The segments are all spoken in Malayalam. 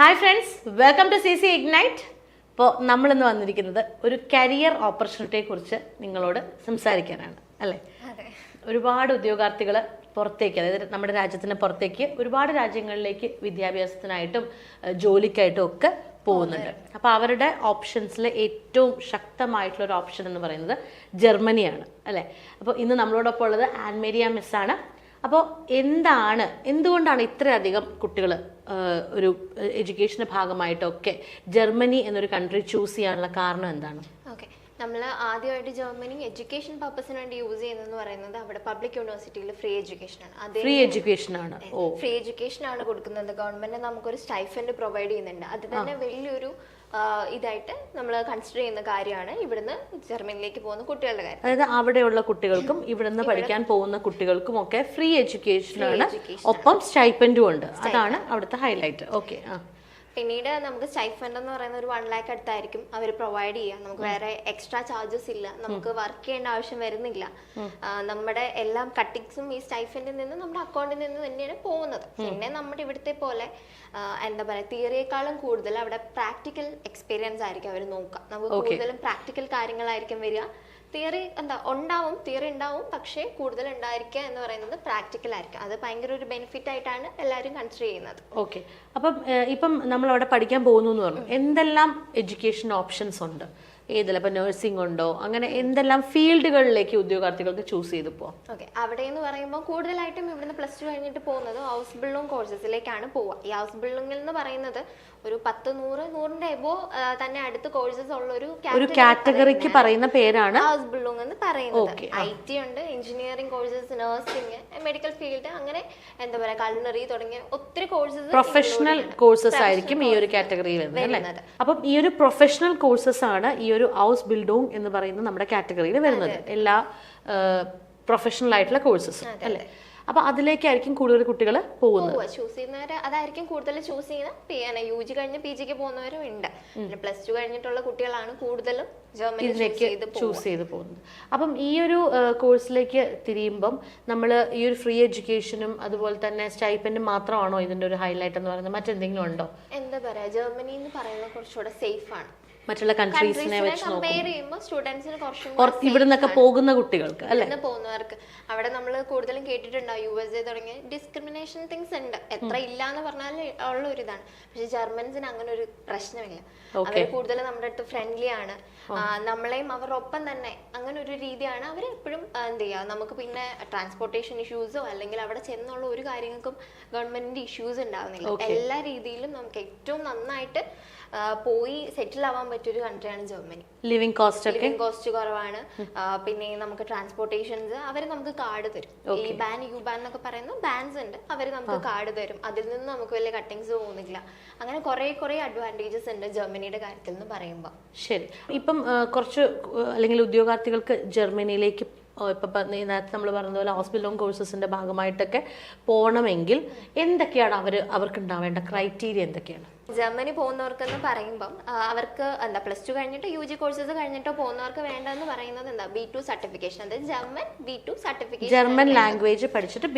Hi friends welcome to C C Ignite ഇപ്പോൾ നമ്മളിന്ന് വന്നിരിക്കുന്നത് ഒരു കരിയർ ഓപ്പർച്യൂണിറ്റിയെ കുറിച്ച് നിങ്ങളോട് സംസാരിക്കാനാണ് അല്ലേ? ഒരുപാട് ഉദ്യോഗാർത്ഥികൾ പുറത്തേക്ക് അതായത് നമ്മുടെ രാജ്യത്തിന് പുറത്തേക്ക് ഒരുപാട് രാജ്യങ്ങളിലേക്ക് വിദ്യാഭ്യാസത്തിനായിട്ടും ജോലിക്കായിട്ടും ഒക്കെ പോകുന്നുണ്ട്. അപ്പോൾ അവരുടെ ഓപ്ഷൻസിൽ ഏറ്റവും ശക്തമായിട്ടുള്ള ഒരു ഓപ്ഷൻ എന്ന് പറയുന്നത് ജർമ്മനിയാണ് അല്ലേ? അപ്പോൾ ഇന്ന് നമ്മളോടൊപ്പം ഉള്ളത് ആൻമേരിയ മിസ്സാണ് അപ്പോൾ എന്താണ് എന്തുകൊണ്ടാണ് ഇത്രയധികം കുട്ടികൾ ഒരു എഡ്യൂക്കേഷന്റെ ഭാഗമായിട്ടൊക്കെ ജർമ്മനി എന്നൊരു കൺട്രി ചൂസ് ചെയ്യാനുള്ള കാരണം എന്താണ്? ഓക്കെ. നമ്മൾ ആദ്യമായിട്ട് ജർമ്മനി എഡ്യൂക്കേഷൻ പർപ്പസിന് വേണ്ടി യൂസ് ചെയ്യുന്നതെന്ന് പറയുന്നത് അവിടെ പബ്ലിക് യൂണിവേഴ്സിറ്റിയിൽ ഫ്രീ എഡ്യൂക്കേഷൻ ആണ് അത് ഫ്രീ എഡ്യൂക്കേഷൻ ആണ് ഓ. ഫ്രീ എഡ്യൂക്കേഷൻ ആണ് കൊടുക്കുന്നത്. ഗവൺമെന്റ് നമുക്കൊരു സ്റ്റൈഫൻഡ് പ്രൊവൈഡ് ചെയ്യുന്നുണ്ട്. അത് തന്നെ വലിയൊരു ഇതായിട്ട് നമ്മൾ കൺസിഡർ ചെയ്യുന്ന കാര്യമാണ് ഇവിടുന്ന് ജർമ്മനിയിലേക്ക് പോകുന്ന കുട്ടികളുടെ കാര്യം. അതായത് അവിടെയുള്ള കുട്ടികൾക്കും ഇവിടുന്ന് പഠിക്കാൻ പോകുന്ന കുട്ടികൾക്കും ഒക്കെ ഫ്രീ എഡ്യൂക്കേഷൻ ആണ്. ഒപ്പം സ്റ്റൈപ്പൻഡും ഉണ്ട്. അതാണ് അവിടുത്തെ ഹൈലൈറ്റ് ഓക്കെ ആ. പിന്നീട് നമുക്ക് സ്റ്റൈഫൻഡ് എന്ന് പറയുന്ന ഒരു വൺ ലാക്ക് അടുത്തായിരിക്കും അവർ പ്രൊവൈഡ് ചെയ്യുക. നമുക്ക് വേറെ എക്സ്ട്രാ ചാർജസ് ഇല്ല. നമുക്ക് വർക്ക് ചെയ്യേണ്ട ആവശ്യം വരുന്നില്ല. നമ്മുടെ എല്ലാം കട്ടിങ്സും ഈ സ്റ്റൈഫൻഡിൽ നിന്ന് നമ്മുടെ അക്കൗണ്ടിൽ നിന്ന് തന്നെയാണ് പോകുന്നത്. പിന്നെ നമ്മുടെ ഇവിടുത്തെ പോലെ എന്താ പറയുക തിയറിയേക്കാളും കൂടുതൽ അവിടെ പ്രാക്ടിക്കൽ എക്സ്പീരിയൻസ് ആയിരിക്കും അവർ നോക്കുക. നമുക്ക് കൂടുതലും പ്രാക്ടിക്കൽ കാര്യങ്ങളായിരിക്കും വരിക. തിയറി എന്താ ഉണ്ടാവും തിയറി ഉണ്ടാവും പക്ഷേ കൂടുതൽ ഉണ്ടായിരിക്കുക എന്ന് പറയുന്നത് പ്രാക്ടിക്കൽ ആയിരിക്കും. അത് ഭയങ്കര ഒരു ബെനിഫിറ്റ് ആയിട്ടാണ് എല്ലാവരും കൺസിഡർ ചെയ്യുന്നത്. ഓക്കെ അപ്പം ഇപ്പം നമ്മൾ അവിടെ പഠിക്കാൻ പോകുന്നു എന്ന് പറഞ്ഞു. എന്തെല്ലാം എഡ്യൂക്കേഷൻ ഓപ്ഷൻസ് ഉണ്ട്? ഏതെല്ലാം ഇപ്പം നഴ്സിംഗ് ഉണ്ടോ അങ്ങനെ എന്തെല്ലാം ഫീൽഡുകളിലേക്ക് ഉദ്യോഗാർത്ഥികൾക്ക് ചൂസ് ചെയ്തു പോവാം. ഓക്കെ അവിടെ എന്ന് പറയുമ്പോൾ കൂടുതലായിട്ടും ഇവിടുന്ന് പ്ലസ് ടു കഴിഞ്ഞിട്ട് പോകുന്നത് ഹൗസ് ബിൽഡിംഗ് കോഴ്സസിലേക്കാണ് പോവുക ഈ ഹൗസ് ബിൽഡിംഗിൽ എന്ന് പറയുന്നത് ഒരു പത്ത് നൂറ് നൂറിന്റെ എബോ തന്നെ അടുത്ത് കോഴ്സസ് ഉള്ള ഒരു ഒരു കാറ്റഗറിക്ക് പറയുന്ന പേരാണ് ഹൗസ് ബിൽഡിംഗ് എന്ന് പറയുന്നത്. ഐ ടി ഉണ്ട് engineering courses nursing medical field അങ്ങനെ എന്താ പറയാ കൾണറി തുടങ്ങിയ ഒത്തിരി കോഴ്സസ് പ്രൊഫഷണൽ കോഴ്സസ് ആയിരിക്കും ഈ ഒരു കാറ്റഗറിയിൽ വരുന്നത്. അപ്പം ഈ ഒരു പ്രൊഫഷണൽ കോഴ്സസ് ആണ് ഈ ഒരു ഹൗസ് ബിൽഡിംഗ് എന്ന് പറയുന്ന നമ്മുടെ കാറ്റഗറിയിൽ വരുന്നത്. എല്ലാ പ്രൊഫഷണൽ ആയിട്ടുള്ള കോഴ്സസ് അല്ലേ? അപ്പൊ അതിലേക്കായിരിക്കും കൂടുതൽ കുട്ടികൾ പോകുന്നത്. ചൂസ് ചെയ്യുന്നവര് അതായിരിക്കും കൂടുതൽ ചൂസ് ചെയ്യുന്ന യു ജി കഴിഞ്ഞ് പി ജിക്ക് പോകുന്നവരും ഉണ്ട്. പ്ലസ് ടു കഴിഞ്ഞിട്ടുള്ള കുട്ടികളാണ് കൂടുതലും ഇതിലേക്ക് ചൂസ് ചെയ്ത് പോകുന്നത്. അപ്പം ഈ ഒരു കോഴ്സിലേക്ക് തിരിയുമ്പം നമ്മൾ ഈ ഒരു ഫ്രീ എഡ്യൂക്കേഷനും അതുപോലെ തന്നെ സ്റ്റൈപ്പൻഡും മാത്രമാണോ ഇതിന്റെ ഒരു ഹൈലൈറ്റ് എന്ന് പറയുന്നത്? മറ്റെന്തെങ്കിലും ഉണ്ടോ? എന്താ പറയാ ജർമ്മനി എന്ന് പറയുന്നത് കുറച്ചുകൂടെ സേഫ് ആണ്. മറ്റുള്ള കൺട്രീസിനെ വെച്ച് കമ്പയർ ചെയ്യുമ്പോൾ സ്റ്റുഡൻസിന് കുറച്ചും ഇവിടെ നിന്നൊക്കെ പോകുന്ന കുട്ടികൾക്ക് അല്ലെ? പോകുന്നവർക്ക്. അവിടെ നമ്മൾ കൂടുതലും കേട്ടിട്ടുണ്ടാവും യു എസ് എ തുടങ്ങിയ ഡിസ്ക്രിമിനേഷൻ തിങ്സ് ഉണ്ട്. എത്ര ഇല്ല എന്ന് പറഞ്ഞാൽ ഉള്ള ഒരു ഇതാണ്. പക്ഷെ ജർമ്മൻസിന് അങ്ങനെ ഒരു പ്രശ്നമില്ല. അവർ കൂടുതലും നമ്മുടെ അടുത്ത് ഫ്രണ്ട്ലി ആണ്. നമ്മളെയും അവരൊപ്പം തന്നെ അങ്ങനെ ഒരു രീതിയാണ് അവർ എപ്പോഴും എന്ത് ചെയ്യുക നമുക്ക് പിന്നെ ട്രാൻസ്പോർട്ടേഷൻ ഇഷ്യൂസോ അല്ലെങ്കിൽ അവിടെ ചെന്നുള്ള ഒരു കാര്യങ്ങൾക്കും ഗവൺമെന്റിന്റെ ഇഷ്യൂസ് ഉണ്ടാവുന്നില്ല. എല്ലാ രീതിയിലും നമുക്ക് ഏറ്റവും നന്നായിട്ട് പോയി സെറ്റിൽ ആവാൻ പറ്റിയൊരു കൺട്രിയാണ് Germany. Living cost living cost കുറവാണ്. പിന്നെ നമുക്ക് ട്രാൻസ്പോർട്ടേഷൻസ് അവർ നമുക്ക് കാർഡ് തരും. ഈ ബാൻ യു ബാൻ എന്നൊക്കെ പറയുന്ന ബാൻസ് ഉണ്ട്. അവർ നമുക്ക് കാർഡ് തരും. അതിൽ നിന്ന് നമുക്ക് വലിയ കട്ടിങ്സ് പോകുന്നില്ല. അങ്ങനെ കുറെ കുറെ അഡ്വാന്റേജസ് ഉണ്ട് ജർമ്മനിയുടെ കാര്യത്തിൽ നിന്ന് പറയുമ്പോൾ ശരി. ഇപ്പം കുറച്ച് അല്ലെങ്കിൽ ഉദ്യോഗാർത്ഥികൾക്ക് ജർമ്മനിയിലേക്ക് ഇപ്പൊ നേരത്തെ നമ്മൾ പറഞ്ഞതുപോലെ ഹോസ്പിറ്റൽ ലോൺ കോഴ്സസിന്റെ ഭാഗമായിട്ടൊക്കെ പോകണമെങ്കിൽ എന്തൊക്കെയാണ് അവർ അവർക്ക് ഉണ്ടാവേണ്ട ക്രൈറ്റീരിയ എന്തൊക്കെയാണ്? ജർമ്മനി പോകുന്നവർക്കെന്ന് പറയുമ്പം അവർക്ക് എന്താ പ്ലസ് ടു കഴിഞ്ഞിട്ട് യു ജി കോഴ്സസ് കഴിഞ്ഞിട്ടോ പോകുന്നവർക്ക് വേണ്ടതെന്ന് പറയുന്നത് എന്താ ബി ടു സർട്ടിഫിക്കേഷൻ. അതായത് German B two certification German language പഠിച്ചിട്ട്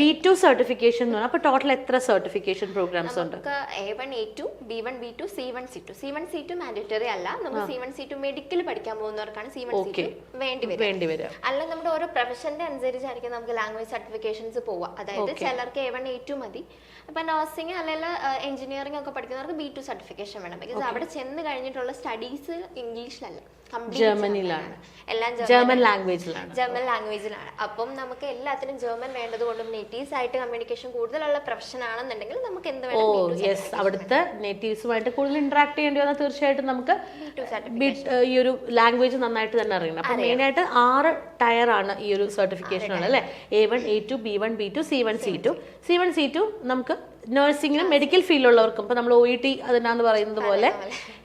ബി ടു സർട്ടിഫിക്കേഷൻ എന്ന് പറഞ്ഞാൽ അപ്പൊ ടോട്ടൽ എത്ര സർട്ടിഫിക്കേഷൻ പ്രോഗ്രാംസ് ഉണ്ട്? A one A two B one B two C one C two. C one C two mandatory അല്ല. നമുക്ക് C one C two medical പഠിക്കാൻ പോകുന്നവർക്കാണ് സി വൺ സി ടു വേണ്ടി വരും വേണ്ടി വരിക. അല്ല നമ്മുടെ ഓരോ പ്രൊഫഷന്റെ അനുസരിച്ചായിരിക്കും നമുക്ക് ലാംഗ്വേജ് സർട്ടിഫിക്കേഷൻസ് പോവുക. അതായത് ചിലർക്ക് എ വൺ എ ടു മതി. അപ്പൊ നഴ്സിംഗ് അല്ലെങ്കിൽ എഞ്ചിനീയറിംഗ് ഒക്കെ പഠിക്കുന്നവർക്ക് ബി ടു സർട്ടിഫിക്കേഷൻ വേണം. ബിക്കോസ് അവിടെ ചെന്ന് കഴിഞ്ഞിട്ടുള്ള സ്റ്റഡീസ് ഇംഗ്ലീഷിലല്ല. ജർമ്മനിയിലാണ്. എല്ലാം ജർമ്മൻ ലാംഗ്വേജിലാണ് ജർമ്മൻ ലാംഗ്വേജിലാണ് അപ്പം നമുക്ക് എല്ലാത്തിനും ജർമ്മൻ വേണ്ടത് കൊണ്ടും നേറ്റീവ്സ് ആയിട്ട് കമ്മ്യൂണിക്കേഷൻ കൂടുതലുള്ള പ്രൊഫഷൻ ആണെന്നുണ്ടെങ്കിൽ നമുക്ക് എന്ത് ഓ വേണം യെസ് അവിടുത്തെ നേറ്റീവ്സുമായിട്ട് കൂടുതൽ ഇന്ററാക്ട് ചെയ്യേണ്ടി വന്നാൽ തീർച്ചയായിട്ടും നമുക്ക് ഈ ഒരു ലാംഗ്വേജ് നന്നായിട്ട് തന്നെ അറിയണം. അപ്പൊ മെയിൻ ആയിട്ട് ആറ് ടയർ ആണ് ഈ ഒരു സർട്ടിഫിക്കേഷൻ ആണ് അല്ലെ? A one A two B one B two C one C two C one C two നമുക്ക് നഴ്സിംഗിനും മെഡിക്കൽ ഫീൽഡിലുള്ളവർക്കും ഇപ്പൊ നമ്മൾ ഒ ഇ ടി അതിനാന്ന് പറയുന്നത് പോലെ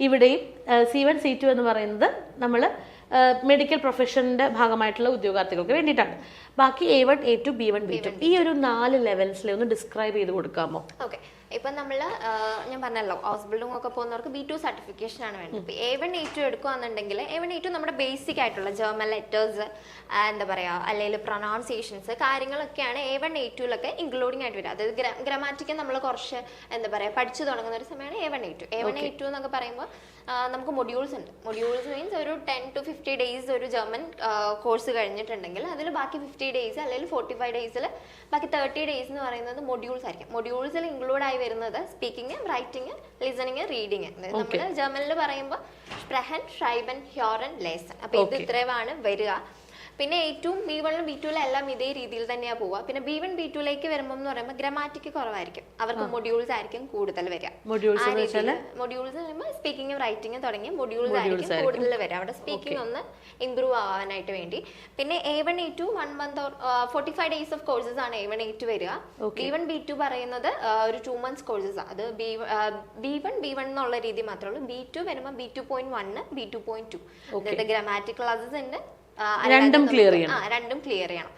ഇവിടെയും സി വൺ സി ടു എന്ന് പറയുന്നത് നമ്മൾ മെഡിക്കൽ പ്രൊഫഷന്റെ ഭാഗമായിട്ടുള്ള ഉദ്യോഗാർത്ഥികൾക്ക് വേണ്ടിയിട്ടാണ്. ബാക്കി A one A two B one B two ഈ ഒരു നാല് ലെവൽസിലെ ഒന്ന് ഡിസ്ക്രൈബ് ചെയ്ത് കൊടുക്കാമോ? ഓക്കെ ഇപ്പൊ നമ്മൾ ഞാൻ പറഞ്ഞല്ലോ ഹൗസ് ബിൽഡിംഗ് ഒക്കെ പോകുന്നവർക്ക് ബി ടു സർട്ടിഫിക്കേഷൻ ആണ് വേണ്ടത് ഇപ്പൊ എ വൺ എ ടു എടുക്കുകയാണെന്നുണ്ടെങ്കിൽ എ വൺ എ ടു നമ്മുടെ ബേസിക് ആയിട്ടുള്ള ജർമ്മൻ ലെറ്റേഴ്സ് എന്താ പറയാ അല്ലെങ്കിൽ പ്രൊനൗൺസിയേഷൻസ് കാര്യങ്ങളൊക്കെയാണ് എ വൺ എ ടുവിലൊക്കെ ഇൻക്ലൂഡിംഗ് ആയിട്ട് വരിക. അതായത് ഗ്രാമാറ്റിക്കൽ നമ്മൾ കുറച്ച് എന്താ പറയാ പഠിച്ചു തുടങ്ങുന്ന ഒരു സമയമാണ് A one A two A one A two എന്നൊക്കെ പറയുമ്പോൾ നമുക്ക് മൊഡ്യൂൾസ് ഉണ്ട്. മൊഡ്യൂൾസ് മീൻസ് ഒരു ടെൻ ടു ഫിഫ്റ്റി ഡേയ്സ് ഒരു ജർമ്മൻ കോഴ്സ് കഴിഞ്ഞിട്ടുണ്ടെങ്കിൽ അതിൽ ബാക്കി ഫിഫ്റ്റി ഡേയ്സ് അല്ലെങ്കിൽ ഫോർട്ടി ഫൈവ് ഡേയ്സിൽ ബാക്കി തേർട്ടി ഡേയ്സ് എന്ന് പറയുന്നത് മൊഡ്യൂൾസ് ആയിരിക്കും. മൊഡ്യൂൾസിൽ ഇൻക്ലൂഡ് ആയി വരുന്നത് സ്പീക്കിംഗ് റൈറ്റിംഗ് ലിസണിങ് റീഡിങ് നമ്മൾ ജർമ്മനിൽ പറയുമ്പോൾ സ്പ്രഹൻ ഷ്രൈബൻ ഹ്യോറൻ ലേസൺ അപ്പൊ ഇത്. ഇത്രയുമാണ് വരിക. പിന്നെ ഏറ്റവും ബി വണ്ണും ബി ടുവിലും എല്ലാം ഇതേ രീതിയിൽ തന്നെയാ പോവുക. പിന്നെ ബി വൺ ബി ടുവിലേക്ക് വരുമ്പോൾ എന്ന് പറയുമ്പോൾ ഗ്രാമാറ്റിക് കുറവായിരിക്കും. അവർക്ക് മൊഡ്യൂൾസ് ആയിരിക്കും കൂടുതൽ വരിക? മൊഡ്യൂൾസ് പറയുമ്പോൾ റൈറ്റിംഗും തുടങ്ങി തുടങ്ങിയ മൊഡ്യൂൾസ് ആയിരിക്കും കൂടുതൽ വരിക. അവിടെ സ്പീക്കിംഗ് ഒന്ന് ഇമ്പ്രൂവ് ആവാനായിട്ട് വേണ്ടി. പിന്നെ A one A two one month forty five days of courses ആണ് എ വൺ എ ടു വരിക. ബി വൺ ബി ടു പറയുന്നത് ഒരു ടു മന്ത്സ് കോഴ്സസ് അത് B B one B one എന്നുള്ള രീതി മാത്രമേ ഉള്ളൂ. ബി ടു വരുമ്പോൾ B two point one B two point two അതായത് ഗ്രാമാറ്റിക് ക്ലാസ്സസ് ഉണ്ട്. രണ്ടും ക്ലിയർ ചെയ്യണം. രണ്ടും ക്ലിയർ ചെയ്യണം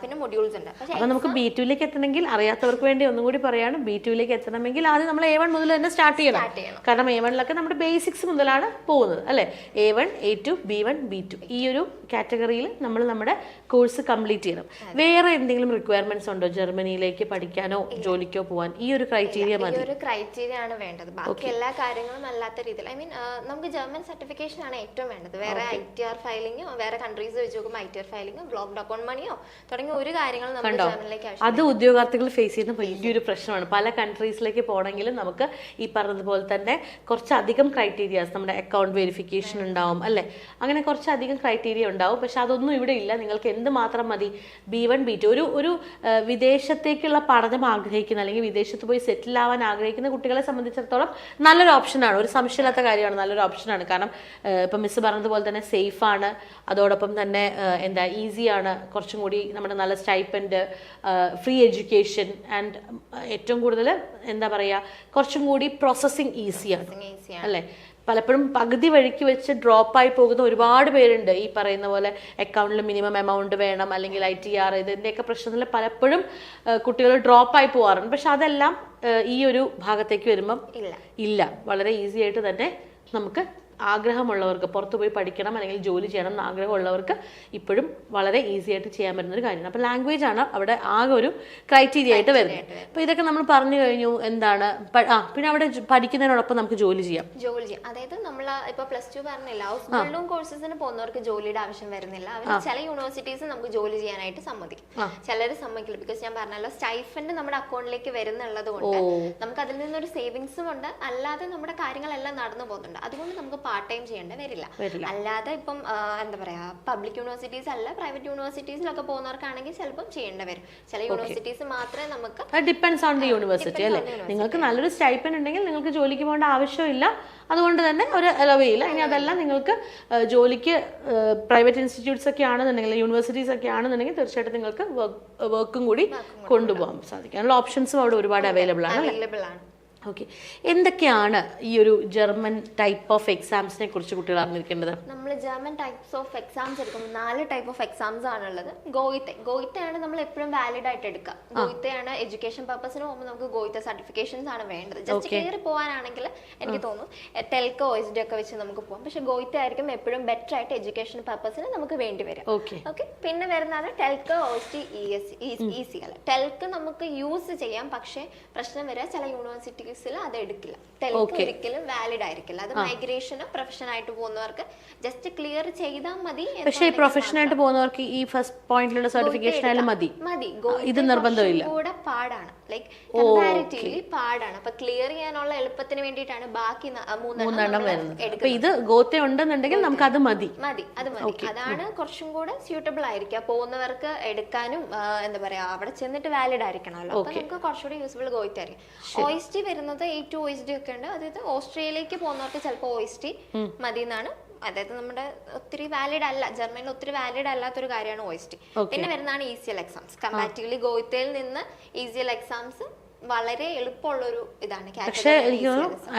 പിന്നെ മൊഡ്യൂൾസ് ഉണ്ട്. പക്ഷേ അപ്പൊ നമുക്ക് ബി ടുവിലേക്ക് എത്തണമെങ്കിൽ അറിയാത്തവർക്ക് വേണ്ടി ഒന്നും കൂടി പറയാണ് ബി ടുവിലേക്ക് എത്തണമെങ്കിൽ ആദ്യം നമ്മൾ എ വൺ മുതൽ തന്നെ സ്റ്റാർട്ട് ചെയ്യണം. കാരണം എ വണ്ണിലൊക്കെ നമ്മുടെ ബേസിക്സ് മുതലാണ് പോകുന്നത് അല്ലെ? A one A two B one B two ഈ ഒരു കാറ്റഗറിയിൽ നമ്മൾ നമ്മുടെ കോഴ്സ് കംപ്ലീറ്റ് ചെയ്യണം. വേറെ എന്തെങ്കിലും റിക്വയർമെന്റ്സ് ഉണ്ടോ? ജർമ്മനിയിലേക്ക് പഠിക്കാനോ ജോലിക്കോ പോവാൻ? ഈ ഒരു ക്രൈറ്റീരിയ മതി. ഒരു ക്രൈറ്റീരിയ ആണ് വേണ്ടത്. ബാക്കി എല്ലാ കാര്യങ്ങളും അല്ലാത്ത രീതിയിൽ. ഐ മീൻ നമുക്ക് ജർമ്മൻ സർട്ടിഫിക്കേഷൻ ആണ് ഏറ്റവും വേണ്ടത്. വേറെ ഐ ടി ആർ ഫയലിംഗോ വേറെ കൺട്രീസ് വെച്ച് നോക്കുമ്പോൾ ഐ ടി ആർ ഫയലിംഗോ ബ്ലോക്ക് അക്കൗണ്ട് മണിയോ തുടങ്ങിയ ഒരു കാര്യങ്ങളും ആവശ്യം അത് ഉദ്യോഗാർത്ഥികൾ ഫേസ് ചെയ്യുന്ന വലിയൊരു പ്രശ്നമാണ്. പല കൺട്രീസിലേക്ക് പോകണമെങ്കിലും നമുക്ക് ഈ പറഞ്ഞതുപോലെ തന്നെ കുറച്ചധികം ക്രൈറ്റീരിയാസ് നമ്മുടെ അക്കൗണ്ട് വെരിഫിക്കേഷൻ ഉണ്ടാവും അല്ലേ? അങ്ങനെ കുറച്ചധികം ക്രൈറ്റീരിയ ഉണ്ടാവും. പക്ഷെ അതൊന്നും ഇവിടെ ഇല്ല. നിങ്ങൾക്ക് എന്ത് മാത്രം മതി? ബി വൺ ബി ടു ഒരു ഒരു വിദേശത്തേക്കുള്ള പഠനം ആഗ്രഹിക്കുന്ന അല്ലെങ്കിൽ വിദേശത്ത് പോയി സെറ്റിൽ ആവാൻ ആഗ്രഹിക്കുന്ന കുട്ടികളെ സംബന്ധിച്ചിടത്തോളം നല്ലൊരു ഓപ്ഷനാണ് ഒരു സംശയമില്ലാത്ത കാര്യമാണ്. നല്ലൊരു ഓപ്ഷനാണ് കാരണം ഇപ്പം മിസ് പറഞ്ഞതുപോലെ തന്നെ സേഫാണ് ആണ്. അതോടൊപ്പം തന്നെ എന്താ ഈസിയാണ് കുറച്ചും കൂടി നമ്മുടെ നല്ല സ്റ്റൈപ്പൻഡ് ഫ്രീ എഡ്യൂക്കേഷൻ ആൻഡ് ഏറ്റവും കൂടുതൽ എന്താ പറയുക കുറച്ചും കൂടി പ്രോസസ്സിങ് ഈസിയാണ് അല്ലേ? പലപ്പോഴും പകുതി വഴിക്ക് വെച്ച് ഡ്രോപ്പ് ആയി പോകുന്ന ഒരുപാട് പേരുണ്ട്. ഈ പറയുന്ന പോലെ അക്കൗണ്ടിൽ മിനിമം എമൗണ്ട് വേണം അല്ലെങ്കിൽ ഐ ടി ആർ ഇതിന്റെയൊക്കെ പ്രശ്നത്തിൽ പലപ്പോഴും കുട്ടികൾ ഡ്രോപ്പ് ആയി പോകാറുണ്ട് പക്ഷെ അതെല്ലാം ഈ ഒരു ഭാഗത്തേക്ക് വരുമ്പം ഇല്ല. ഇല്ല. വളരെ ഈസി ആയിട്ട് തന്നെ നമുക്ക് ആഗ്രഹമുള്ളവർക്ക് പുറത്തു പോയി പഠിക്കണം അല്ലെങ്കിൽ ജോലി ചെയ്യണം എന്ന് ആഗ്രഹമുള്ളവർക്ക് ഇപ്പോഴും വളരെ ഈസി ആയിട്ട് ചെയ്യാൻ പറ്റുന്ന ഒരു കാര്യമാണ്. അപ്പോൾ ലാംഗ്വേജ് ആണ് അവിടെ ആകെ ഒരു ക്രൈറ്റീരിയ ആയിട്ട് വരുന്നത്. അപ്പോൾ ഇതൊക്കെ നമ്മൾ പറഞ്ഞു കഴിഞ്ഞു എന്താണ് ആ പിന്നെ അവിടെ പഠിക്കുന്നതിനോടൊപ്പം നമുക്ക് ജോലി ചെയ്യാം. ജോലി ചെയ്യാം. അതായത് നമ്മൾ ഇപ്പോൾ പ്ലസ് ടു പറഞ്ഞില്ല ഹൗസ് ബിൽഡിംഗ് കോഴ്സസിന് പോകുന്നവർക്ക് ജോലിയുടെ ആവശ്യം വരുന്നില്ല. അവർ ചില യൂണിവേഴ്സിറ്റീസ് നമുക്ക് ജോലി ചെയ്യാനായിട്ട് സമ്മതിക്കും. ചിലർ സമ്മതിക്കില്ല. ബിക്കോസ് ഞാൻ പറഞ്ഞല്ലോ സ്റ്റൈഫൻഡ് നമ്മുടെ അക്കൗണ്ടിലേക്ക് വരുന്നുള്ളത് കൊണ്ട് നമുക്ക് അതിൽ നിന്നൊരു സേവിങ്സും ഉണ്ട്. അല്ലാതെ നമ്മുടെ കാര്യങ്ങളെല്ലാം നടന്നു പോകുന്നുണ്ട്. അതുകൊണ്ട് നമുക്ക് പാർട്ട് ടൈം ചെയ്യേണ്ടി വരില്ല. അല്ലാതെ ഇപ്പം എന്താ പറയാ പബ്ലിക് യൂണിവേഴ്സിറ്റീസ് അല്ല പ്രൈവറ്റ് യൂണിവേഴ്സിറ്റീസിലൊക്കെ പോകുന്നവർക്കാണെങ്കിൽ ചിലപ്പം ചെയ്യേണ്ടി വരും. ചില യൂണിവേഴ്സിറ്റീസ് മാത്രമേ നമുക്ക് ഡിപ്പെൻസ് ഓൺ ദി യൂണിവേഴ്സിറ്റി അല്ലേ? നിങ്ങൾക്ക് നല്ലൊരു സ്റ്റൈപ്പൻ ഉണ്ടെങ്കിൽ നിങ്ങൾക്ക് ജോലിക്ക് പോകേണ്ട ആവശ്യമില്ല. അതുകൊണ്ട് തന്നെ ഒരു അലവ് ചെയ്യില്ല. ഇനി അതെല്ലാം നിങ്ങൾക്ക് ജോലിക്ക് പ്രൈവറ്റ് ഇൻസ്റ്റിറ്റ്യൂട്ട്സ് ഒക്കെ ആണെന്നുണ്ടെങ്കിൽ യൂണിവേഴ്സിറ്റീസ് ഒക്കെ ആണെന്നുണ്ടെങ്കിൽ തീർച്ചയായിട്ടും നിങ്ങൾക്ക് വർക്കും കൂടി കൊണ്ടുപോകാൻ സാധിക്കും. അതിനുള്ള ഓപ്ഷൻസും അവിടെ ഒരുപാട് അവൈലബിൾ ആണ് അവൈലബിൾ ആണ്. ഓക്കെ എന്തൊക്കെയാണ് ഈ ഒരു ജർമ്മൻ ടൈപ്പ് ഓഫ് എക്സാംസിനെ കുറിച്ച് കുട്ടികൾ അറിഞ്ഞിരിക്കേണ്ടത്? നമ്മൾ ജർമ്മൻ ടൈപ്പ്സ് ഓഫ് എക്സാംസ് എടുക്കുമ്പോൾ നാല് ടൈപ്പ് ഓഫ് എക്സാംസ് ആണുള്ളത്. ഗോയിത്തെ ഗോയിത്തയാണ് നമ്മൾ എപ്പോഴും വാലിഡ് ആയിട്ട് എടുക്കുക. ഗോയിത്തയാണ് എഡ്യൂക്കേഷൻ പർപ്പസിന് പോകുമ്പോൾ നമുക്ക് ഗോയിത്ത സർട്ടിഫിക്കേഷൻസ് ആണ് വേണ്ടത്. ജസ്റ്റ് കയറി പോകാനാണെങ്കിൽ എനിക്ക് തോന്നുന്നു ടെൽക്കോ എസ് ഡി ഒക്കെ വെച്ച് നമുക്ക് പോകാം പക്ഷെ ഗോയിത്ത ആയിരിക്കും എപ്പോഴും ബെറ്റർ ആയിട്ട് എഡ്യൂക്കേഷൻ പർപ്പസിന് നമുക്ക് വേണ്ടി വരും ഓക്കെ ഓക്കെ പിന്നെ വരുന്നതാണ് ടെൽക്ക് ഓസ്റ്റി ഇ എസ് ഇ സി അല്ല ടെൽക്ക് നമുക്ക് യൂസ് ചെയ്യാം. പക്ഷേ പ്രശ്നം വരിക ചില യൂണിവേഴ്സിറ്റീസിൽ അത് എടുക്കില്ല. ടെൽക്ക് ഒരിക്കലും വാലിഡ് ആയിരിക്കില്ല. അത് മൈഗ്രേഷനും പ്രൊഫഷൻ ആയിട്ട് പോകുന്നവർക്ക് ജസ്റ്റ് ക്ലിയർ ചെയ്താൽ മതി പക്ഷേ പ്രൊഫഷൻ ആയിട്ട് പോകുന്നവർക്ക് ഈ ഫസ്റ്റ് പോയിന്റിലുള്ള സർട്ടിഫിക്കേഷൻ ആയാലും മതി. മതി. ഇത് നിർബന്ധമില്ല. കൂടെ പാടാണ്. ലൈക്ക് കമ്പാരിറ്റീവ്ലി പാടാണ്. അപ്പൊ ക്ലിയർ ചെയ്യാനുള്ള എളുപ്പത്തിന് വേണ്ടിയിട്ടാണ് ബാക്കി മൂന്നെണ്ണം വരുന്നത്. ഇത് ഗോത്ത ഉണ്ടെന്നുണ്ടെങ്കിൽ നമുക്ക് അത് മതി. മതി അത് മതി. അതാണ് കുറച്ചും കൂടെ സ്യൂട്ടബിൾ ആയിരിക്കുക പോകുന്നവർക്ക് എടുക്കാനും എന്താ പറയാ അവിടെ ചെന്നിട്ട് വാലിഡ് ആയിരിക്കണമല്ലോ. അപ്പൊ നമുക്ക് കുറച്ചുകൂടി യൂസ്ഫുൾ ഗോയിറ്റ് ആയിരിക്കും. ഓയിസ്റ്റി വരുന്നത് എയ്റ്റ് ടു ഓയിസ്റ്റി ഒക്കെ ഉണ്ട്. അതായത് ഓസ്ട്രേലിയക്ക് പോകുന്നവർക്ക് ചിലപ്പോൾ ഓയിസ്റ്റി മതി എന്നാണ് അതായത് നമ്മുടെ ഒത്തിരി വാലിഡ് അല്ല ജർമ്മനിൽ ഒത്തിരി വാലിഡ് അല്ലാത്തൊരു കാര്യമാണ് ഓയിസ്റ്റി പിന്നെ വരുന്നതാണ് ഈസിയൽ എക്സാംസ് കമ്പാരിറ്റീവ്ലി ഗോയിത്തയിൽ നിന്ന് ഈസിയൽ എക്സാംസ് വളരെ എളുപ്പമുള്ള എളുപ്പമുള്ളൊരു ഇതാണ് പക്ഷേ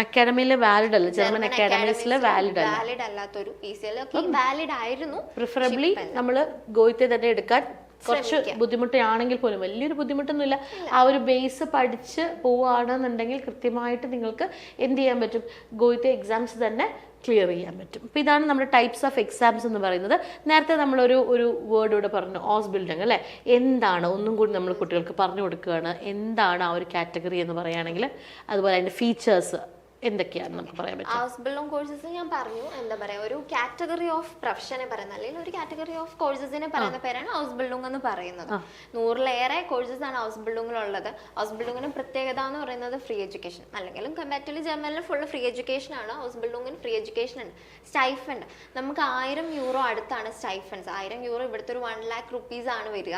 അക്കാഡമിയിലെ വാലിഡ് അല്ല ജർമ്മൻ അക്കാഡമീസിലെ വാലിഡ് അല്ല. വാലിഡ് അല്ലാത്തൊരു ഈസിയൽ ഒക്കെ വാലിഡ് ആയിരുന്നു. പ്രിഫറബിളി നമ്മൾ ഗോയിത്തെ തന്നെ എടുക്കാൻ കുറച്ച് ബുദ്ധിമുട്ടാണെങ്കിൽ പോലും വലിയൊരു ബുദ്ധിമുട്ടൊന്നുമില്ല. ആ ഒരു ബേസ് പഠിച്ച് പോവുകയാണെന്നുണ്ടെങ്കിൽ കൃത്യമായിട്ട് നിങ്ങൾക്ക് എന്ത് ചെയ്യാൻ പറ്റും? ഗോയിത്തെ എക്സാംസ് തന്നെ ക്ലിയർ ചെയ്യാൻ പറ്റും. അപ്പോൾ ഇതാണ് നമ്മുടെ ടൈപ്സ് ഓഫ് എക്സാംസ് എന്ന് പറയുന്നത്. നേരത്തെ നമ്മളൊരു ഒരു വേർഡ് ഇവിടെ പറഞ്ഞു ഓസ് ബിൽഡിംഗ് അല്ലേ? എന്താണ്? ഒന്നും കൂടി നമ്മൾ കുട്ടികൾക്ക് പറഞ്ഞു കൊടുക്കുകയാണ്. എന്താണ് ആ ഒരു കാറ്റഗറി എന്ന് പറയുകയാണെങ്കിൽ അതുപോലെ അതിന്റെ ഫീച്ചേഴ്സ് എന്തൊക്കെയാണെന്ന് നമുക്ക് പറയാൻ പറ്റും. ഹൗസ് ബിൽഡിംഗ് കോഴ്സസ് ഞാൻ പറഞ്ഞു. എന്താ പറയാ ഒരു കാറ്റഗറി ഓഫ് പ്രൊഫഷനെ പറയുന്നത് അല്ലെങ്കിൽ ഒരു കാറ്റഗറി ഓഫ് കോഴ്സസിനെ പറയുന്ന പേരാണ് ഹൗസ് ബിൽഡിംഗ് എന്ന് പറയുന്നത്. നൂറിലേറെ കോഴ്സസ് ആണ് ഹൗസ് ബിൽഡിങ്ങിലുള്ളത് ഹൗസ് ബിൽഡിങ്ങിന് പ്രത്യേകത എന്ന് പറയുന്നത് ഫ്രീ എഡ്യൂക്കേഷൻ. അല്ലെങ്കിലും കമ്പാരിറ്റീവ്ലി ജർമ്മനിൽ ഫുൾ ഫ്രീ എഡ്യൂക്കേഷൻ ആണ്. ഹൗസ് ബിൽഡിങ്ങിന് ഫ്രീ എഡ്യൂക്കേഷൻ ഉണ്ട്. സ്റ്റൈഫൻഡ് നമുക്ക് ആയിരം യൂറോ അടുത്താണ് സ്റ്റൈഫൻസ് ആയിരം യൂറോ ഇവിടുത്തെ ഒരു വൺ ലാക്ക് റുപ്പീസ് ആണ് വരിക.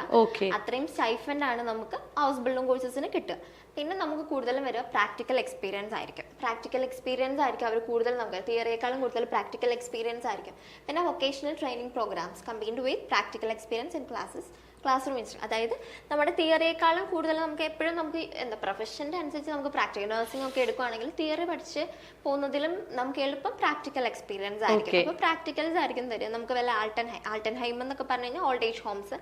അത്രയും സ്റ്റൈഫൻഡ് ആണ് നമുക്ക് ഹൗസ് ബിൽഡിംഗ് കോഴ്സസിന് കിട്ടുക. പിന്നെ നമുക്ക് കൂടുതലും വരിക പ്രാക്ടിക്കൽ എക്സ്പീരിയൻസ് ആയിരിക്കും. പ്രാക്ടിക്കൽ എക്സ്പീരിയൻസ് ആയിരിക്കും അവർ കൂടുതൽ നമുക്ക് തിയറിയേക്കാളും കൂടുതൽ പ്രാക്ടിക്കൽ എക്സ്പീരിയൻസ് ആയിരിക്കും. പിന്നെ vocational training programmes combined with practical experience in classes classroom instructor അതായത് നമ്മുടെ തിയറിയേക്കാളും കൂടുതൽ നമുക്ക് എപ്പോഴും നമുക്ക് എന്താ പ്രൊഫഷന്റെ അനുസരിച്ച് നമുക്ക് പ്രാക്ടിക്കൽ നഴ്സിംഗ് ഒക്കെ എടുക്കുകയാണെങ്കിൽ തിയറി പഠിച്ച് പോകുന്നതിലും നമുക്ക് എളുപ്പം പ്രാക്ടിക്കൽ എക്സ്പീരിയൻസ് ആയിരിക്കും. അപ്പോൾ പ്രാക്ടിക്കൽസ് ആയിരിക്കും തരും നമുക്ക് വല്ല ആൾട്ടൻ ഹൈ ആൾട്ടൻ ഹൈം എന്നൊക്കെ പറഞ്ഞു കഴിഞ്ഞാൽ ഓൾഡ് ഏജ് ഹോംസ്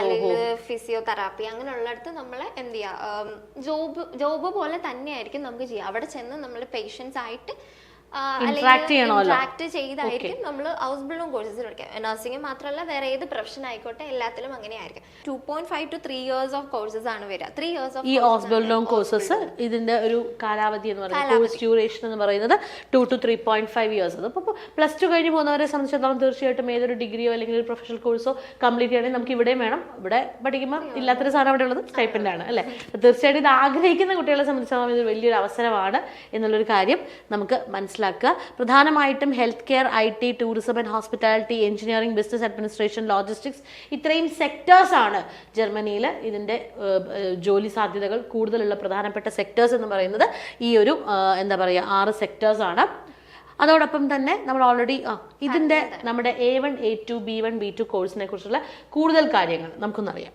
അല്ലെങ്കിൽ ഫിസിയോതെറാപ്പി അങ്ങനെയുള്ളിടത്ത് നമ്മളെ എന്ത് ചെയ്യുക ജോബ് ജോബ് പോലെ തന്നെയായിരിക്കും നമുക്ക് ചെയ്യുക അവിടെ ചെന്ന് നമ്മൾ പേഷ്യൻസ് ആയിട്ട് Interact ചെയ്യണമല്ലോ. ഇന്ററാക്ട് ചെയ്തായിരിക്കും നമ്മൾ ഹൗസ് ബിൽഡിംഗ് കോഴ്സസ് പഠിക്കുക നഴ്സിംഗ് മാത്രമല്ല വേറെ ഏത് പ്രൊഫഷൻ ആയിക്കോട്ടെ എല്ലാത്തിലും അങ്ങനെയായിരിക്കും two point five to three years of courses ആണ് വരിക. ത്രീ ഇയേഴ്സ് ഓഫ് ഈ ഹൗസ് ബിൽഡിംഗ് കോഴ്സസ് ഇതിന്റെ ഒരു കാലാവധി എന്ന് പറയുന്നത് കോഴ്സ് ഡ്യൂറേഷൻ എന്ന് പറയുന്നത് two to three point five years അത് അപ്പോൾ പ്ലസ് ടു കഴിഞ്ഞ് പോകുന്നവരെ സംബന്ധിച്ചിടത്തോളം തീർച്ചയായിട്ടും ഏതൊരു ഡിഗ്രിയോ അല്ലെങ്കിൽ ഒരു പ്രൊഫഷണൽ കോഴ്സോ കംപ്ലീറ്റ് ചെയ്യണമെങ്കിൽ നമുക്ക് ഇവിടെയും വേണം. ഇവിടെ പഠിക്കുമ്പോൾ ഇല്ലാത്തൊരു സാധനം അവിടെ ഉള്ളത് സ്റ്റൈപ്പന്റ് ആണ് അല്ലേ? തീർച്ചയായിട്ടും ഇത് ആഗ്രഹിക്കുന്ന കുട്ടികളെ സംബന്ധിച്ചിടത്തോളം ഇത് വലിയൊരു അവസരമാണ് എന്നുള്ളൊരു കാര്യം നമുക്ക് മനസ്സിലാക്കുക. പ്രധാനമായിട്ടും health care I T tourism and hospitality engineering business administration logistics ഇത്രയും സെക്ടേഴ്സ് ആണ് ജർമ്മനിയിൽ ഇതിന്റെ ജോലി സാധ്യതകൾ കൂടുതലുള്ള പ്രധാനപ്പെട്ട സെക്ടേഴ്സ് എന്ന് പറയുന്നത് ഈ ഒരു എന്താ പറയുക ആറ് സെക്ടേഴ്സ് ആണ്. അതോടൊപ്പം തന്നെ നമ്മൾ ഓൾറെഡി ആ ഇതിന്റെ നമ്മുടെ A one A two B one B two കോഴ്സിനെ കുറിച്ചുള്ള കൂടുതൽ കാര്യങ്ങൾ നമുക്കൊന്നറിയാം.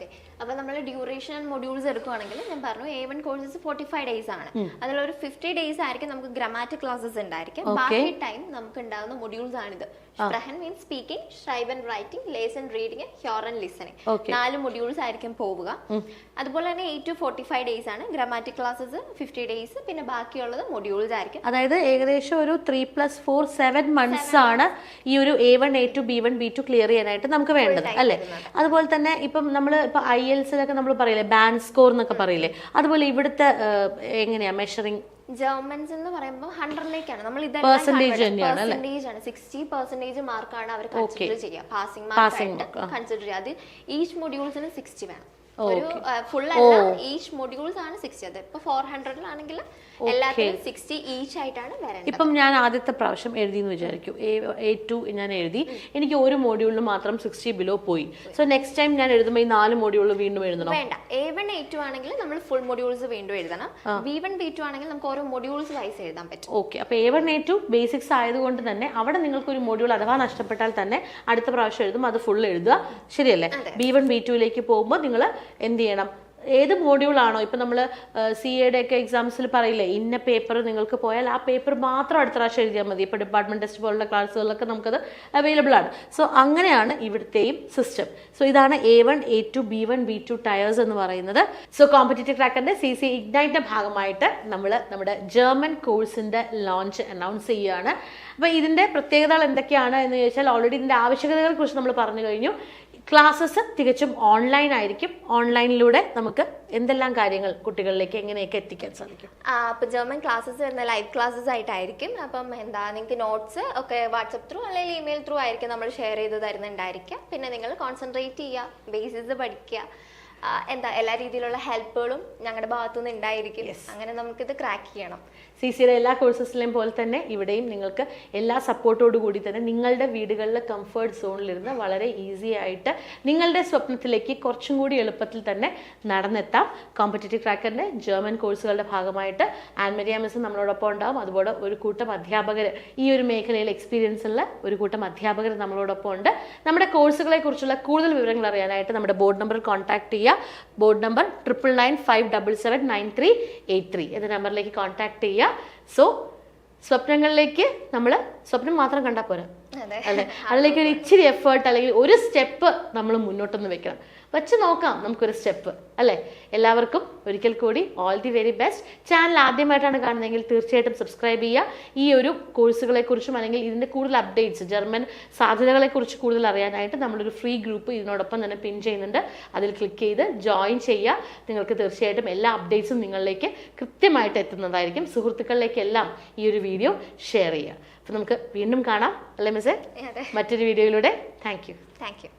ഓക്കെ. അപ്പൊ നമ്മൾ ഡ്യൂറേഷൻ ആൻഡ് മൊഡ്യൂൾസ് എടുക്കുവാണെങ്കിൽ ഞാൻ പറഞ്ഞു A one courses forty five days ആണ് അതിലൊരു ഫിഫ്റ്റി ഡേയ്സ് ആയിരിക്കും നമുക്ക് ഗ്രാമാറ്റിക് ക്ലാസ്സസ് ഉണ്ടായിരിക്കും. ബാക്കി ടൈം നമുക്ക് ഉണ്ടാകുന്ന മൊഡ്യൂൾസ് ആണിത്. സ്പ്രഹൻ മീൻസ് സ്പീക്കിംഗ് ഷൈബ് ആൻഡ് റൈറ്റിംഗ് ലേസൺ റീഡിംഗ് ഹ്യോർ ആൻഡ് ലിസണിംഗ് നാല് മൊഡ്യൂൾസ് ആയിരിക്കും പോവുക. അതുപോലെ തന്നെ eight to forty five days ആണ് ഗ്രാമാറ്റിക് ക്ലാസ്സസ് ഫിഫ്റ്റി ഡേയ്സ് പിന്നെ ബാക്കിയുള്ളത് മൊഡ്യൂൾസ് ആയിരിക്കും. അതായത് ഏകദേശം ഒരു three plus four seven months ആണ് ഈ ഒരു A one A two B one B two clear ചെയ്യാനായിട്ട് നമുക്ക് വേണ്ടത് അല്ലേ? അതുപോലെ തന്നെ ഇപ്പം നമ്മൾ ഇപ്പം ഐ എൽസിലൊക്കെ നമ്മൾ പറയില്ലേ ബാൻഡ് സ്കോർ എന്നൊക്കെ പറയില്ലേ. അതുപോലെ ഇവിടുത്തെ എങ്ങനെയാ മെഷറിംഗ് ജർമൻസ് എന്ന് പറയുമ്പോൾ ഹൺഡ്രഡിലേക്കാണ് നമ്മൾ ഇത്? പെർസെന്റേജ് ആണ്. സിക്സ്റ്റി പെർസെന്റേജ് മാർക്കാണ് അവർ കൺസിഡർ ചെയ്യുക പാസിംഗ് മാർക്ക് കൺസിഡർ ചെയ്യുക അത് ഈച്ച് മൊഡ്യൂൾസിന് സിക്സ്റ്റി വേണം. ഒരു ഫുൾ അല്ല ഈച്ച് മൊഡ്യൂൾസ് ആണ് സിക്സ്റ്റി അത് ഇപ്പൊ ഫോർ ഹൺഡ്രഡിലാണെങ്കിൽ എല്ലാത്തിലും സിക്സ്റ്റി ഈച്ച് ആയിട്ടാണ് വരേണ്ടത്. ഇപ്പം ഞാൻ ആദ്യത്തെ പ്രാവശ്യം എഴുതി എന്ന് വിചാരിക്കും. എ എ ടു ഞാൻ എഴുതി. എനിക്ക് ഒരു മോഡ്യൂളിൽ മാത്രം സിക്സ്റ്റി ബിലോ പോയി. സോ നെക്സ്റ്റ് ടൈം ഞാൻ എഴുതുമ്പോൾ ഈ നാല് മോഡ്യൂളിൽ വീണ്ടും എഴുതണം? വേണ്ട. എ വൺ എ ടു ആണെങ്കിൽ നമ്മൾ ഫുൾ മോഡ്യൂൾസ് വീണ്ടും എഴുതണം. ബി വൺ ബി ടു ആണെങ്കിൽ നമുക്ക് ഓരോ മോഡ്യൂൾസ് വൈസ് എഴുതാൻ പറ്റും. ഓക്കെ അപ്പോൾ A one A two basics ആയതുകൊണ്ട് തന്നെ അവിടെ നിങ്ങൾക്ക് ഒരു മോഡ്യൂൾ അഥവാ നഷ്ടപ്പെട്ടാൽ തന്നെ അടുത്ത പ്രാവശ്യം എഴുതും അത് ഫുൾ എഴുതുക. ശരിയല്ലേ? ബി വൺ ബി ടുവിലേക്ക് പോകുമ്പോൾ നിങ്ങൾ എന്ത് ചെയ്യണം? ഏത് മോഡ്യൂളാണോ ഇപ്പം നമ്മൾ സി എയുടെ ഒക്കെ എക്സാംസിൽ പറയില്ലേ ഇന്ന പേപ്പർ നിങ്ങൾക്ക് പോയാൽ ആ പേപ്പർ മാത്രം അടുത്ത പ്രാവശ്യം എഴുതിയാൽ മതി. ഇപ്പോൾ ഡിപ്പാർട്ട്മെന്റ് ടെസ്റ്റ് പോലുള്ള ക്ലാസ്സുകളിലൊക്കെ നമുക്കത് അവൈലബിൾ ആണ്. സോ അങ്ങനെയാണ് ഇവിടുത്തെയും സിസ്റ്റം സോ ഇതാണ് A one A two B one B two tiers എന്ന് പറയുന്നത്. സോ കോമ്പറ്റേറ്റീവ് ട്രാക്കറിന്റെ സി സി ഇഗ്നൈറ്റിന്റെ ഭാഗമായിട്ട് നമ്മൾ നമ്മുടെ ജർമ്മൻ കോഴ്സിന്റെ ലോഞ്ച് അനൗൺസ് ചെയ്യുകയാണ്. അപ്പോൾ ഇതിന്റെ പ്രത്യേകതകൾ എന്തൊക്കെയാണ് എന്ന് ചോദിച്ചാൽ ഓൾറെഡി ഇതിന്റെ ആവശ്യകതകളെക്കുറിച്ച് നമ്മൾ പറഞ്ഞു കഴിഞ്ഞു. ക്ലാസ്സസ് തികച്ചും ഓൺലൈൻ ആയിരിക്കും. ഓൺലൈനിലൂടെ നമുക്ക് എന്തെല്ലാം കാര്യങ്ങൾ കുട്ടികളിലേക്ക് എങ്ങനെയൊക്കെ എത്തിക്കാൻ സാധിക്കും? അപ്പോൾ അപ്പൊ ജർമ്മൻ ക്ലാസ്സസ് വരുന്ന ലൈവ് ക്ലാസ്സസ് ആയിട്ടായിരിക്കും. അപ്പം എന്താ നിങ്ങൾക്ക് നോട്ട്സ് ഒക്കെ വാട്സപ്പ് ത്രൂ അല്ലെങ്കിൽ ഇമെയിൽ ത്രൂ ആയിരിക്കും നമ്മൾ ഷെയർ ചെയ്ത് തരുന്നുണ്ടായിരിക്കാം. പിന്നെ നിങ്ങൾ കോൺസെൻട്രേറ്റ് ചെയ്യുക ബേസിസ് പഠിക്കുക. എന്താ എല്ലാ രീതിയിലുള്ള ഹെൽപ്പുകളും ഞങ്ങളുടെ ഭാഗത്തുനിന്ന് ഉണ്ടായിരിക്കും. അങ്ങനെ നമുക്ക് ഇത് ക്രാക്ക് ചെയ്യണം സി സിയുടെ എല്ലാ കോഴ്സസിലെയും പോലെ തന്നെ ഇവിടെയും നിങ്ങൾക്ക് എല്ലാ സപ്പോർട്ടോടു കൂടി തന്നെ നിങ്ങളുടെ വീടുകളിലെ കംഫേർട്ട് സോണിലിരുന്ന് വളരെ ഈസി ആയിട്ട് നിങ്ങളുടെ സ്വപ്നത്തിലേക്ക് കുറച്ചും കൂടി എളുപ്പത്തിൽ തന്നെ നടന്നെത്താം. കോമ്പറ്റേറ്റീവ് ട്രാക്കറിന്റെ ജർമ്മൻ കോഴ്സുകളുടെ ഭാഗമായിട്ട് ആൻമരിയ മിസ് നമ്മളോടൊപ്പം ഉണ്ടാവും. അതുപോലെ ഒരു കൂട്ടം അധ്യാപകർ ഈ ഒരു മേഖലയിൽ എക്സ്പീരിയൻസ് ഉള്ള ഒരു കൂട്ടം അധ്യാപകർ നമ്മളോടൊപ്പം ഉണ്ട്. നമ്മുടെ കോഴ്സുകളെ കുറിച്ചുള്ള കൂടുതൽ വിവരങ്ങൾ അറിയാനായിട്ട് നമ്മുടെ ബോർഡ് നമ്പർ കോൺടാക്ട് ചെയ്യുക board number triple nine five double seven nine three eight three എന്ന നമ്പറിലേക്ക് കോൺടാക്ട് ചെയ്യുക. സോ സ്വപ്നങ്ങളിലേക്ക് നമ്മൾ സ്വപ്നം മാത്രം കണ്ടാൽ പോരാ. അല്ലെ? അതിലേക്ക് ഒരു ഇച്ചിരി എഫേർട്ട് അല്ലെങ്കിൽ ഒരു സ്റ്റെപ്പ് നമ്മൾ മുന്നോട്ടൊന്ന് വെക്കണം. വെച്ച് നോക്കാം നമുക്കൊരു സ്റ്റെപ്പ് അല്ലേ? എല്ലാവർക്കും ഒരിക്കൽ കൂടി all the very best channel ആദ്യമായിട്ടാണ് കാണുന്നതെങ്കിൽ തീർച്ചയായിട്ടും സബ്സ്ക്രൈബ് ചെയ്യുക. ഈ ഒരു കോഴ്സുകളെ കുറിച്ചും അല്ലെങ്കിൽ ഇതിന്റെ കൂടുതൽ അപ്ഡേറ്റ്സ് ജർമ്മൻ സാധ്യതകളെ കുറിച്ച് കൂടുതൽ അറിയാനായിട്ട് നമ്മളൊരു ഫ്രീ ഗ്രൂപ്പ് ഇതിനോടൊപ്പം തന്നെ പിൻ ചെയ്യുന്നുണ്ട്. അതിൽ ക്ലിക്ക് ചെയ്ത് ജോയിൻ ചെയ്യുക. നിങ്ങൾക്ക് തീർച്ചയായിട്ടും എല്ലാ അപ്ഡേറ്റ്സും നിങ്ങളിലേക്ക് കൃത്യമായിട്ട് എത്തുന്നതായിരിക്കും. സുഹൃത്തുക്കളിലേക്കെല്ലാം ഈ ഒരു വീഡിയോ ഷെയർ ചെയ്യുക. അപ്പം നമുക്ക് വീണ്ടും കാണാം അല്ലേ മിസ്സേ? മറ്റൊരു വീഡിയോയിലൂടെ താങ്ക് യു താങ്ക് യു